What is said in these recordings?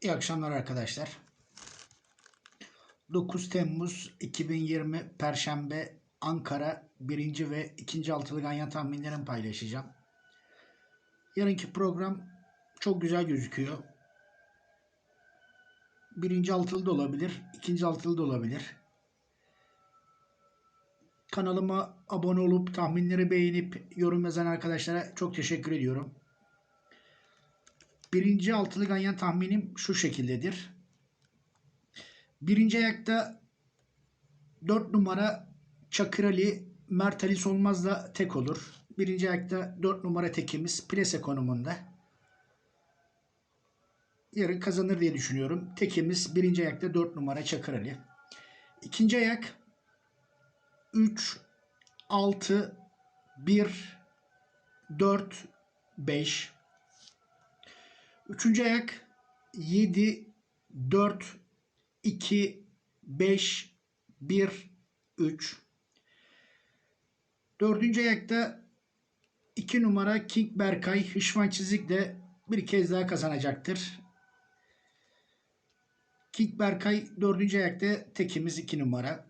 İyi akşamlar arkadaşlar. 9 Temmuz 2020 Perşembe Ankara 1. ve 2. altılı ganyan tahminlerimi paylaşacağım. Yarınki program çok güzel gözüküyor. Birinci altılı da olabilir, ikinci altılı da olabilir. Kanalıma abone olup tahminleri beğenip yorum yazan arkadaşlara çok teşekkür ediyorum. Birinci altılı ganyan tahminim şu şekildedir. Birinci ayakta 4 numara Çakır Ali, Mert Ali Solmaz'la tek olur. Birinci ayakta 4 numara tekimiz plase konumunda. Yarın kazanır diye düşünüyorum. Tekimiz birinci ayakta 4 numara Çakır Ali. İkinci ayak 3, 6, 1, 4, 5. Üçüncü ayak 7, 4, 2, 5, 1, 3. Dördüncü ayakta 2 numara King Berkay Hışvan Çizik'le bir kez daha kazanacaktır. King Berkay dördüncü ayakta tekimiz 2 numara.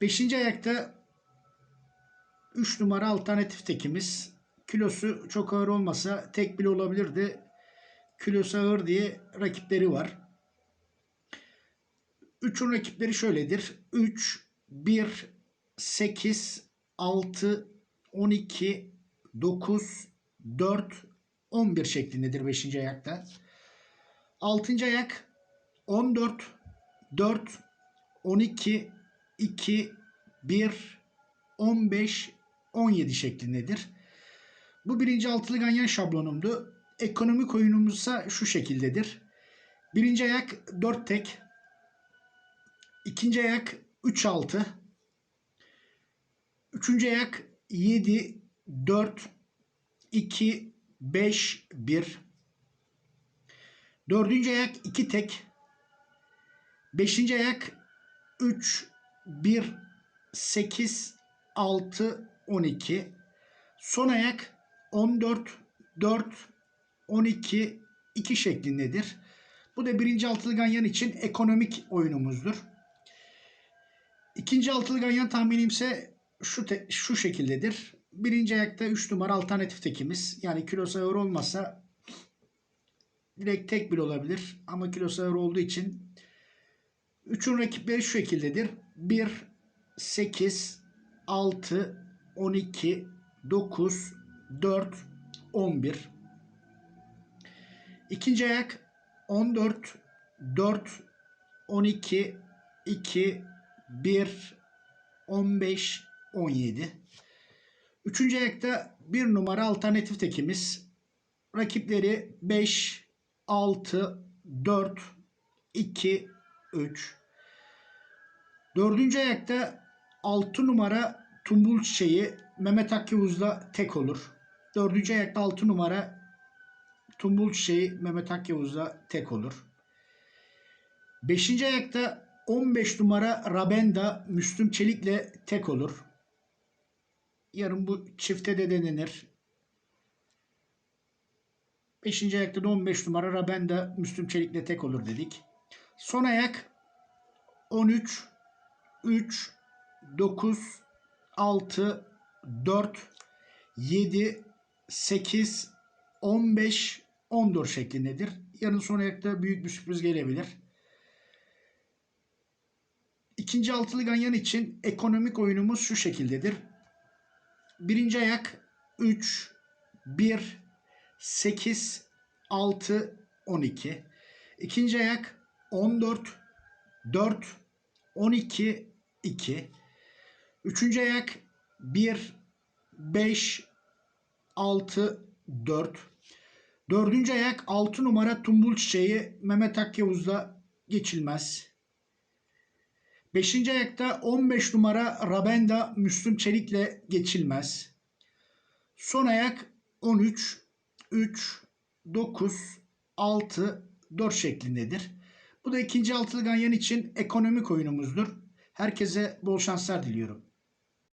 Beşinci ayakta 3 numara alternatif tekimiz. Kilosu çok ağır olmasa tek bile olabilirdi. Kilosu ağır diye rakipleri var. Üçün rakipleri şöyledir. 3, 1, 8, 6, 12, 9, 4, 11 şeklindedir 5. ayakta. 6. ayak 14, 4, 12, 2, 1, 15, 17 şeklindedir. Bu birinci altılı ganyan şablonumdu. Ekonomik oyunumuzsa şu şekildedir. Birinci ayak 4 tek. İkinci ayak 3 6. Üçüncü ayak 7 4 2 5 1. Dördüncü ayak 2 tek. Beşinci ayak 3 1 8 6 12. Son ayak 14 4 12 2 şeklindedir. Bu da birinci altılı ganyan için ekonomik oyunumuzdur. İkinci altılı ganyan tahminim ise şu, te, şu şekildedir. Birinci ayakta 3 numara alternatif tekimiz. Yani kilosu ağır olmasa direkt tek bile olabilir. Ama kilosu ağır olduğu için 3'ün rakipleri şu şekildedir. 1, 8, 6, 12, 9, 4, 11. İkinci ayak 14, 4, 12, 2, 1, 15, 17. Üçüncü ayakta bir numara alternatif tekimiz. Rakipleri 5, 6, 4, 2, 3. Dördüncü ayakta 6 numara Tumbul Çiçeği Mehmet Akyavuz'la tek olur. Dördüncü ayakta 6 numara Tumbul Çiçeği Mehmet Akyavuz'la tek olur. Beşinci ayakta 15 numara Rabenda Müslüm Çelik'le tek olur. Yarın bu çifte de denenir. Beşinci ayakta da 15 numara Rabenda Müslüm Çelik'le tek olur dedik. Son ayak 13, 3, 9, 6, 4, 7, 8, 15, 14 şeklindedir. Yarın son ayakta büyük bir sürpriz gelebilir. İkinci altılı ganyan için ekonomik oyunumuz şu şekildedir. Birinci ayak 3, 1, 8, 6, 12. İkinci ayak 14, 4, 12, 2. Üçüncü ayak 1, 5, 6, 4. Dördüncü ayak 6 numara Tumbul Çiçeği Mehmet Akyavuz'da geçilmez. Beşinci ayakta 15 numara Rabenda Müslüm Çelik'le geçilmez. Son ayak 13, 3, 9, 6, 4 şeklindedir. Bu da ikinci altılı ganyan için ekonomik oyunumuzdur. Herkese bol şanslar diliyorum.